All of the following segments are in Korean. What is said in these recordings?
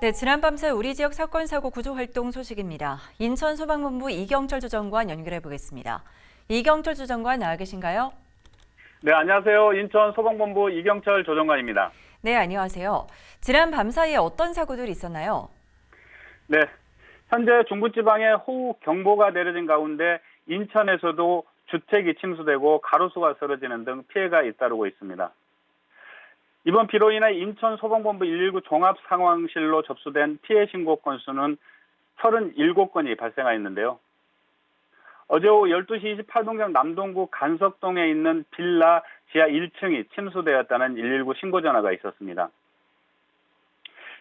네, 지난 밤새 우리 지역 사건 사고 구조 활동 소식입니다. 인천 소방본부 이경철 주정관 연결해 보겠습니다. 이경철 주정관 나와 계신가요? 네, 안녕하세요. 인천 소방본부 이경철 조정관입니다. 네, 안녕하세요. 지난 밤 사이에 어떤 사고들이 있었나요? 네, 현재 중부지방에 호우 경보가 내려진 가운데 인천에서도 주택이 침수되고 가로수가 쓰러지는 등 피해가 잇따르고 있습니다. 이번 비로 인해 인천 소방본부 119 종합 상황실로 접수된 피해 신고 건수는 37건이 발생하였는데요. 어제 오후 12시 28분경 남동구 간석동에 있는 빌라 지하 1층이 침수되었다는 119 신고 전화가 있었습니다.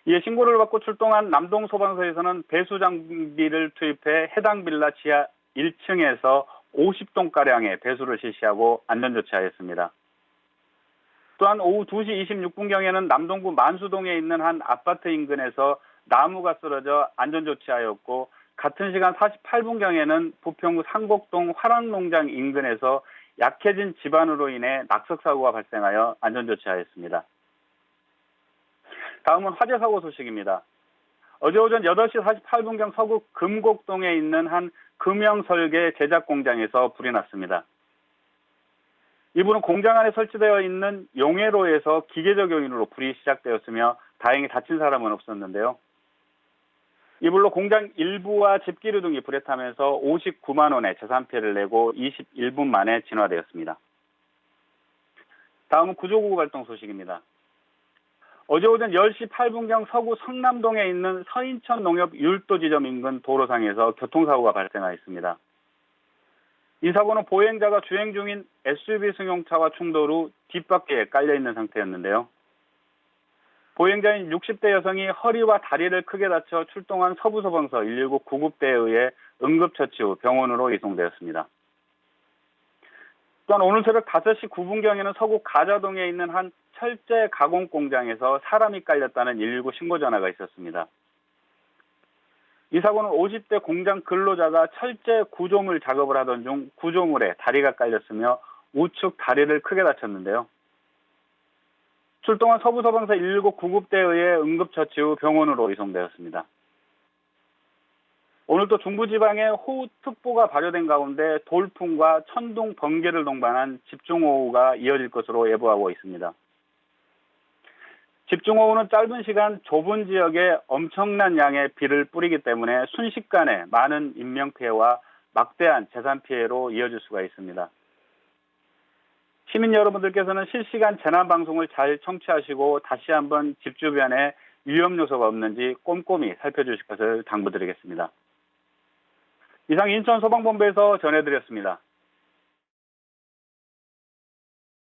이에 신고를 받고 출동한 남동 소방서에서는 배수 장비를 투입해 해당 빌라 지하 1층에서 50동 가량의 배수를 실시하고 안전 조치하였습니다. 또한 오후 2시 26분경에는 남동구 만수동에 있는 한 아파트 인근에서 나무가 쓰러져 안전 조치하였고 같은 시간 48분경에는 부평구 상곡동 화랑농장 인근에서 약해진 집안으로 인해 낙석 사고가 발생하여 안전 조치하였습니다. 다음은 화재 사고 소식입니다. 어제 오전 8시 48분경 서구 금곡동에 있는 한 금형 설계 제작 공장에서 불이 났습니다. 이분은 공장 안에 설치되어 있는 용해로에서 기계적 요인으로 불이 시작되었으며 다행히 다친 사람은 없었는데요. 이 불로 공장 일부와 집기류 등이 불에 타면서 59만 원의 재산 피해를 내고 21분 만에 진화되었습니다. 다음은 구조구호 발동 소식입니다. 어제 오전 10시 8분경 서구 성남동에 있는 서인천 농협 율도 지점 인근 도로상에서 교통사고가 발생하였습니다. 이 사고는 보행자가 주행 중인 SUV 승용차와 충돌 후 뒷바퀴에 깔려 있는 상태였는데요. 보행자인 60대 여성이 허리와 다리를 크게 다쳐 출동한 서부소방서 119 구급대에 의해 응급처치 후 병원으로 이송되었습니다. 또한 오늘 새벽 5시 9분경에는 서구 가자동에 있는 한 철제 가공 공장에서 사람이 깔렸다는 119 신고 전화가 있었습니다. 이 사고는 50대 공장 근로자가 철제 구조물 작업을 하던 중 구조물에 다리가 깔렸으며 우측 다리를 크게 다쳤는데요. 출동한 서부소방서 119 구급대에 의해 응급처치 후 병원으로 이송되었습니다. 오늘도 중부지방에 호우특보가 발효된 가운데 돌풍과 천둥, 번개를 동반한 집중호우가 이어질 것으로 예보하고 있습니다. 집중호우는 짧은 시간 좁은 지역에 엄청난 양의 비를 뿌리기 때문에 순식간에 많은 인명피해와 막대한 재산 피해로 이어질 수가 있습니다. 시민 여러분들께서는 실시간 재난 방송을 잘 청취하시고 다시 한번 집 주변에 위험 요소가 없는지 꼼꼼히 살펴주실 것을 당부드리겠습니다. 이상 인천 소방본부에서 전해드렸습니다.